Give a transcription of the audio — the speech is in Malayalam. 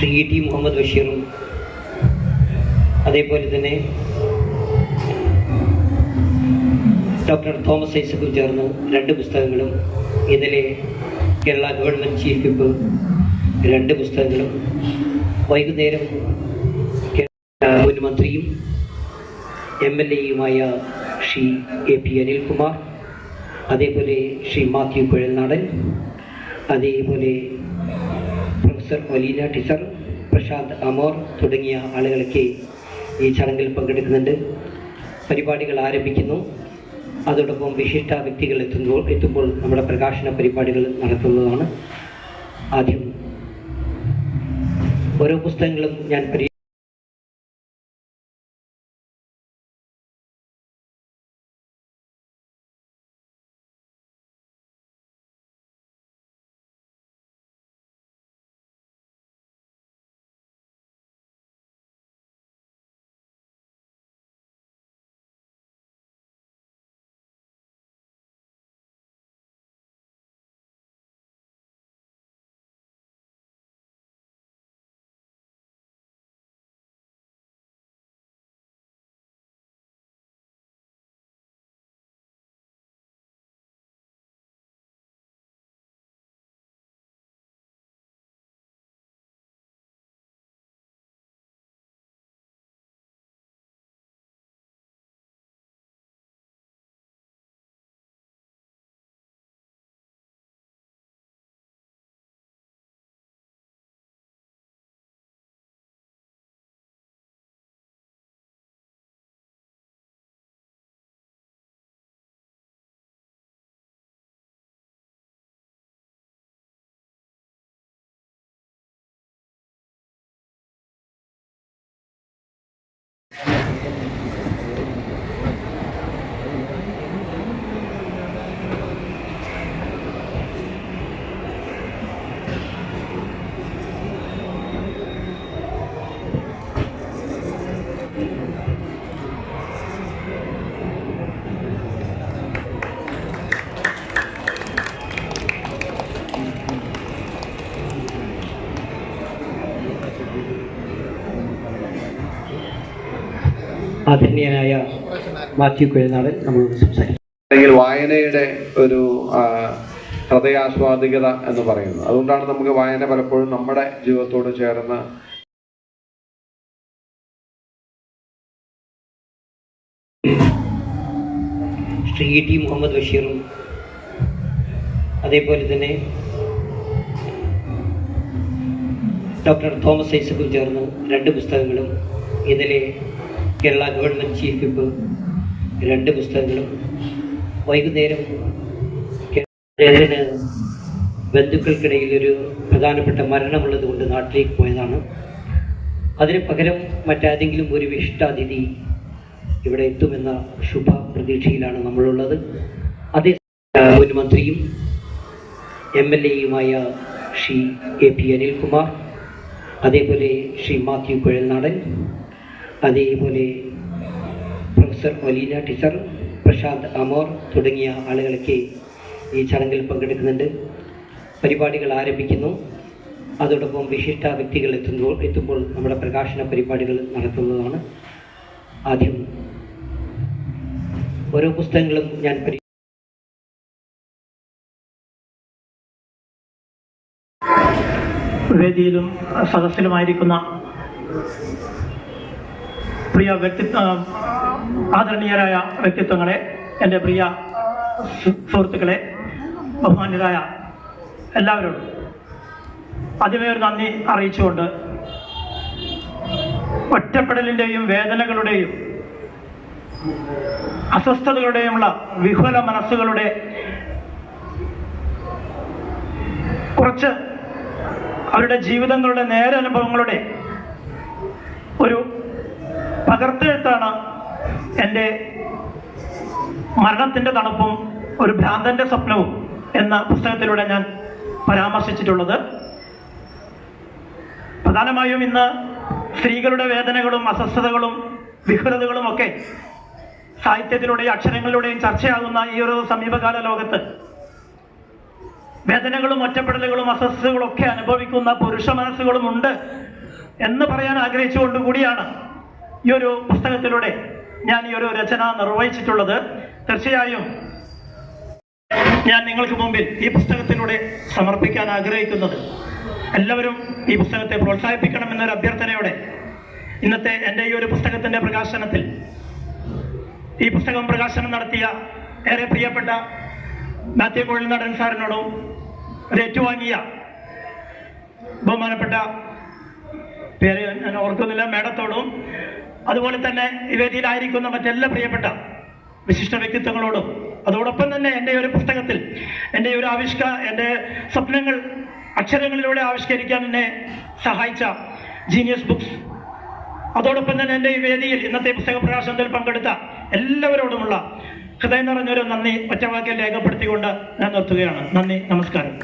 ശ്രീ ഇ ടി മുഹമ്മദ് ബഷീറും അതേപോലെ തന്നെ ഡോക്ടർ തോമസ് ഐസക്കും ചേർന്ന് രണ്ട് പുസ്തകങ്ങളും ഇന്നലെ കേരള ഗവൺമെന്റ് ചീഫ് വിപ്പ് രണ്ട് പുസ്തകങ്ങളും വൈകുന്നേരം മുൻ മന്ത്രിയും എം എൽ എയുമായ ശ്രീ എ പി അനിൽകുമാർ അതേപോലെ ശ്രീ മാത്യു കുഴൽനാടൻ അതേപോലെ പ്രൊഫസർ ഒലീന ടീച്ചർ പ്രശാന്ത് അമോർ തുടങ്ങിയ ആളുകളൊക്കെ ഈ ചടങ്ങിൽ പങ്കെടുക്കുന്നുണ്ട്. പരിപാടികൾ ആരംഭിക്കുന്നു. അതോടൊപ്പം വിശിഷ്ട വ്യക്തികൾ എത്തുമ്പോൾ എത്തുമ്പോൾ നമ്മുടെ പ്രകാശന പരിപാടികൾ നടത്തുന്നതാണ്. ആദ്യം ഓരോ പുസ്തകങ്ങളും ഞാൻ പരി ആദരണീയനായ മാത്യു കുഴനാടൻ നമ്മൾ സംസാരിക്കും. അല്ലെങ്കിൽ വായനയുടെ ഒരു ഹൃദയാസ്വാദികത എന്ന് പറയുന്നത്. അതുകൊണ്ടാണ് നമുക്ക് വായന പലപ്പോഴും നമ്മുടെ ജീവിതത്തോട് ചേർന്ന് ശ്രീ ടി മുഹമ്മദ് ബഷീറും അതേപോലെ തന്നെ ഡോക്ടർ തോമസ് ഐസക്കും ചേർന്ന് രണ്ട് പുസ്തകങ്ങളും ഇന്നലെ കേരള ഗവൺമെന്റ് ചീഫ് വിപ്പ് രണ്ട് പുസ്തകങ്ങളും വൈകുന്നേരം ബന്ധുക്കൾക്കിടയിൽ ഒരു പ്രധാനപ്പെട്ട മരണമുള്ളത് കൊണ്ട് നാട്ടിലേക്ക് പോയതാണ്. അതിന് പകരം മറ്റാരെങ്കിലും ഒരു വിശിഷ്ടാതിഥി ഇവിടെ എത്തുമെന്ന ശുഭ പ്രതീക്ഷയിലാണ് നമ്മളുള്ളത്. അതേ മുൻമന്ത്രിയും എം എൽ എയുമായ ശ്രീ എ പി അനിൽകുമാർ അതേപോലെ ശ്രീ മാത്യു കുഴൽനാടൻ അതേപോലെ പ്രൊഫസർ ഒലീന ടീച്ചർ പ്രശാന്ത് അമോർ തുടങ്ങിയ ആളുകളൊക്കെ ഈ ചടങ്ങിൽ പങ്കെടുക്കുന്നുണ്ട്. പരിപാടികൾ ആരംഭിക്കുന്നു. അതോടൊപ്പം വിശിഷ്ട വ്യക്തികൾ എത്തുമ്പോൾ എത്തുമ്പോൾ നമ്മുടെ പ്രകാശന പരിപാടികൾ നടത്തുന്നതാണ്. ആദ്യം ഓരോ പുസ്തകങ്ങളും ഞാൻ പരി വേദിയിലും സദസ്സിലുമായിരിക്കുന്ന പ്രിയ വ്യക്തിത്വ ആദരണീയരായ വ്യക്തിത്വങ്ങളെ എന്റെ പ്രിയ സുഹൃത്തുക്കളെ ബഹുമാന്യരായ എല്ലാവരോടും ആദ്യമേ ഒരു നന്ദി അറിയിച്ചുകൊണ്ട് ഒറ്റപ്പെടലിന്റെയും വേദനകളുടെയും അസ്വസ്ഥതകളുടെയുമുള്ള വിഹുല മനസ്സുകളുടെ കുറച്ച് അവരുടെ ജീവിതങ്ങളുടെ നേരനുഭവങ്ങളുടെ ഒരു പകർത്തെഴുത്താണ് എന്റെ മരണത്തിന്റെ തണുപ്പും ഒരു ഭ്രാന്തന്റെ സ്വപ്നവും എന്ന പുസ്തകത്തിലൂടെ ഞാൻ പരാമർശിച്ചിട്ടുള്ളത്. പ്രധാനമായും ഇന്ന് സ്ത്രീകളുടെ വേദനകളും അസ്വസ്ഥതകളും വിഹുലതകളും ഒക്കെ സാഹിത്യത്തിലൂടെയും അക്ഷരങ്ങളിലൂടെയും ചർച്ചയാകുന്ന ഈ ഒരു സമീപകാല ലോകത്ത് വേദനകളും ഒറ്റപ്പെടലുകളും അസ്വസ്ഥതകളും ഒക്കെ അനുഭവിക്കുന്ന പുരുഷ മനസ്സുകളും ഉണ്ട് എന്ന് പറയാൻ ആഗ്രഹിച്ചുകൊണ്ട് കൂടിയാണ് ഈ ഒരു പുസ്തകത്തിലൂടെ ഞാൻ ഈ ഒരു രചന നിർവഹിച്ചിട്ടുള്ളത് തീർച്ചയായും ഞാൻ നിങ്ങൾക്ക് മുമ്പിൽ ഈ പുസ്തകത്തിലൂടെ സമർപ്പിക്കാൻ ആഗ്രഹിക്കുന്നത്. എല്ലാവരും ഈ പുസ്തകത്തെ പ്രോത്സാഹിപ്പിക്കണം എന്നൊരു അഭ്യർത്ഥനയോടെ ഇന്നത്തെ എന്റെ ഈ ഒരു പുസ്തകത്തിന്റെ പ്രകാശനത്തിൽ ഈ പുസ്തകം പ്രകാശനം നടത്തിയ ഏറെ പ്രിയപ്പെട്ട മാത്യു കോഴിനടൻ സാറിനോടും ഒരു ഏറ്റുവാങ്ങിയ ബഹുമാനപ്പെട്ട പേര് ഞാൻ ഓർക്കുന്നില്ല മേഡത്തോടും അതുപോലെ തന്നെ വേദിയിലായിരിക്കുന്ന മറ്റെല്ലാ പ്രിയപ്പെട്ട വിശിഷ്ട വ്യക്തിത്വങ്ങളോടും അതോടൊപ്പം തന്നെ എന്റെ ഒരു പുസ്തകത്തിൽ എന്റെ ഒരു ആവിഷ്ക എന്റെ സ്വപ്നങ്ങൾ അക്ഷരങ്ങളിലൂടെ ആവിഷ്കരിക്കാൻ എന്നെ സഹായിച്ച ജീനിയസ് ബുക്സ് അതോടൊപ്പം തന്നെ എന്റെ ഈ വേദിയിൽ ഇന്നത്തെ പുസ്തക പ്രകാശനത്തിൽ പങ്കെടുത്ത എല്ലാവരോടുമുള്ള ഹൃദയം നിറഞ്ഞൊരു നന്ദി ഒറ്റവാക്കിൽ രേഖപ്പെടുത്തിക്കൊണ്ട് ഞാൻ നിർത്തുകയാണ്. നന്ദി നമസ്കാരം.